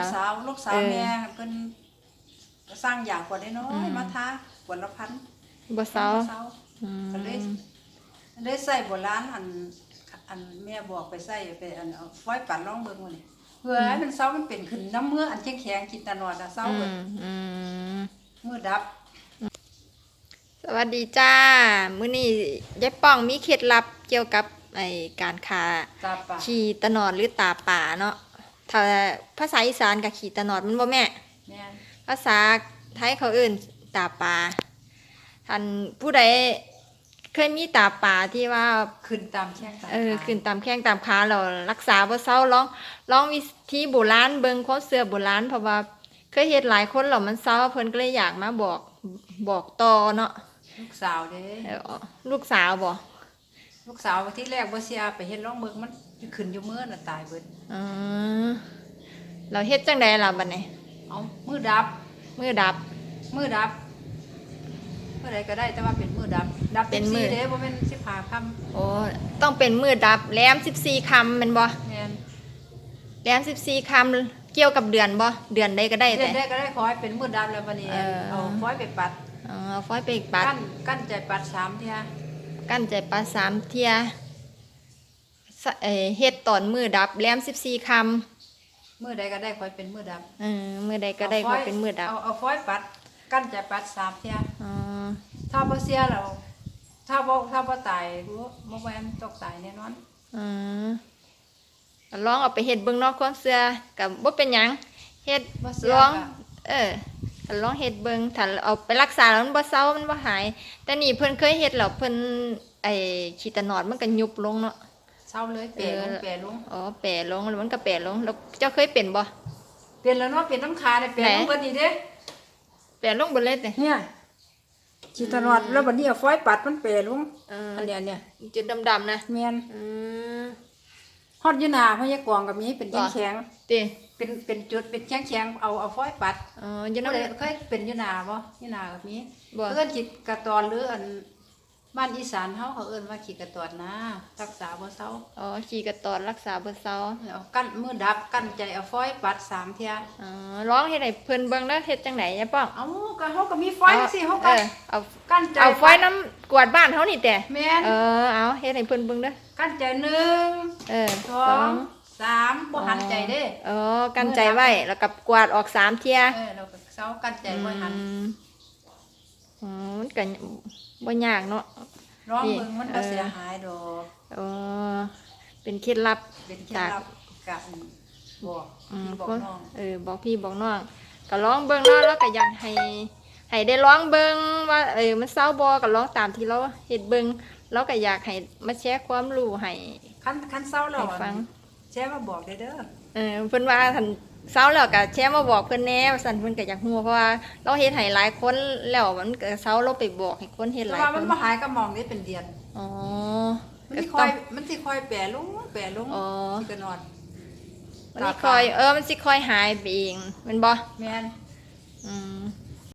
ลูกสาวลูกสาวเออแม่เพิ่นสร้างอยากกว่าได้น้ออืยมมาทาขวดละพันบ่เซาเซาอืมก็เลยเลยใส่โบราณอันอันแม่บอกไปใส่ไปอันเอาฟอยปั่นร่องเบิ่งว่านี่เพื่อให้มันเซามันเป็นขึ้นน้ำมืออันแข็งๆกินตลอดอะเซาอืเบิดมอืมมือดับ สวัสดีจ้า มื้อนี้ยายป้องมีเคล็ดลับเกี่ยวกับไอ้การคาตาปากขี่ตะหนอดหรือตาป่าเนาะ ถ้าภาษาอีสานกับขี่ตะหนอดมันบ่แม่ แม่นภาษาไทยเขาเอื่นตาป่าท่านผู้ใดเคยมีตาป่าที่ว่า ขึ้นตามแข้งตามเออขาขึ้นตามแข้งตามขาเรารักษาบ่เศร้าลองลองวิธีโบราณเบิ่งความเสื่อโบราณเพราะว่าเคยเฮ็ดหลายคนแล้วมันเศร้าเพิ่นก็เลยอยากมาบอกบอกต่อเนาะลูกสาวเด้เออลูกสาวบ่ลูกสาวที่แรกบ่เสียไปเฮ็ดร่องเบิ่งมันขึ้นอยู่มือน่ะตายเบิด อือเราเฮ็ดจังไดล่ะบัดนี้เอามือดับ มือดับ มือดับเมื่อไรก็ได้แต่ว่าเป็นมือดับ ดับเป็เป็นนมื้มืออเด้บ่แม่นสิบห้าคโอ้ต้องเป็นมือดับแหลม14คำแม่นบ่ำแม่นแหลม14คำเกี่ยวกับเดือนบ่เดือนใดก็ได้เดือแต่นได้ก็ได้ขอให้เป็นมือดับแล้วบัดนี้เออเอาฟอยไปปัดอ๋อเอาฟอยไปอีกปัด กั้นกั้นใจปัดสามเที่ยกั้นใจปลาสามเทีย สะเอ่อเฮ็ดตอนมือดับแหลมสิบสี่คมือใดก็ได้ขอให้เป็นมือดับำเออมือใดก็ได้อาฟก็อยเป็นมือดับเอาเอาฟอยปัด กั้นใจปัดสามเที่ยอ๋อถ้าบ่เสียแล้วถ้าบ่ถ้าบ่ตายรู้บ่แม่นตกตายแน่นอน อืมก็ลองเอาไปเฮ็ดเบิ่งเนอกความเชื่อกับบ่เป็นหยังเฮ็ดบ่เสียลองก็เออก็ลองเฮ็ดเบิ่งถ้าเอาไปรักษาแล้วมันบ่เซามันบ่หาย แต่นี่เพิ่นเคยเฮ็ดแล้วเพิ่นไอ้ขี้ตะหนอดมันก็ยุบลงเนาะ เศร้าเลยเปรลงเออเปรลงอ๋อแปรลงแล้วมันก็แปรลงแล้วเจ้าเคยเป็นบ่เป็นแล้วเนาะเป็นน้ำขาเนี่ยเป็นไหนน้ำเบิดนี่เด้แปรลงเบิดเลยเด้เนี่ยชีตลอดแล้วบัดนี้เอาฟอยปัดมันเปรลงเอออันเนี้ยเนี่ยจุดดำๆนะแม่นอืมฮอดอยูหนาพญากวางกับมีเป็นบ่แข็งติๆเป็นเป็นจุดเป็นแข็งแข็งๆเอาเอาฟอยปัดอ๋ออยู่ผู้นำใดเคยเป็นอยูหนาบ่อยูหนากับมีบ่เอิ้นขีดกระตอนหรืออัน บ้านอีสานเฮาเขาเอิ้นว่าขีดกระตอนนะรักษาบ่เซาอ๋อขี่กระตอนรักษาบ่เซาเอากั้นมือดับกั้นใจเอาฟอยปัดสามเที่ยอ๋อร้องเฮ็ดให้เพิ่นเบิ่งแล้วเฮ็ดจังไดยายป้องเอาก็เฮาก็มีฟอยสิเฮาเอก็อเอากั้นใจเอาไฟน้ำกวาดบ้านเฮานี่แต่แม่นเออเอาเฮ็ดให้เพิ่นเบิ่งเด้อกั้นใจหนึ่งเออสองสามบ่หันใจเด้อ๋อกันใจไว้แล้วก็กวาดออกสามเที่ยเออเราก็เซากั้นใจบ่หัน อืมอ๋อมันก็บ่ยากเนาะ ร้องนี่มึงมันเอก็อเสียหายดอกอ๋อเป็นเคล็ดลับเป็นเคล็ดลับกับบอกอืมพี่บอกก็น้องเออบอกพี่บอกน้องก็ร้องเบิ่งเนาะแล้วก็อยากให้ให้ได้ร้องเบิ่งว่าเออมันเศร้าบ่ก็ร้องตามที่เราเฮ็ดเบิ่งแล้วก็อยากให้มาแชร์ความรู้ให้ คันคันเศร้าแล้วให้ฟัง แชร์มาบอกได้เด้อ เออเพิ่นว่าท่าน เศร้าแล้วก็แชร์มาบอกเพิ่นแหน่ว่าซั่นเพิ่นก็อยากฮู้เพราะว่าเราเฮ็ดให้หลายคนแล้วมันก็เศร้าเราไปบอกให้คนเฮ็ดหแต่ลายว่าคมันนบ่หายก็มองได้เป็นเดือนอ๋อมันก็สิคต้ออยง มันสิคอยแปรลงแปรลงอ๋อ สิกระนอนมันสิคอยเออมันสิคอยหายไปเองแม่นบ่แม่นอืม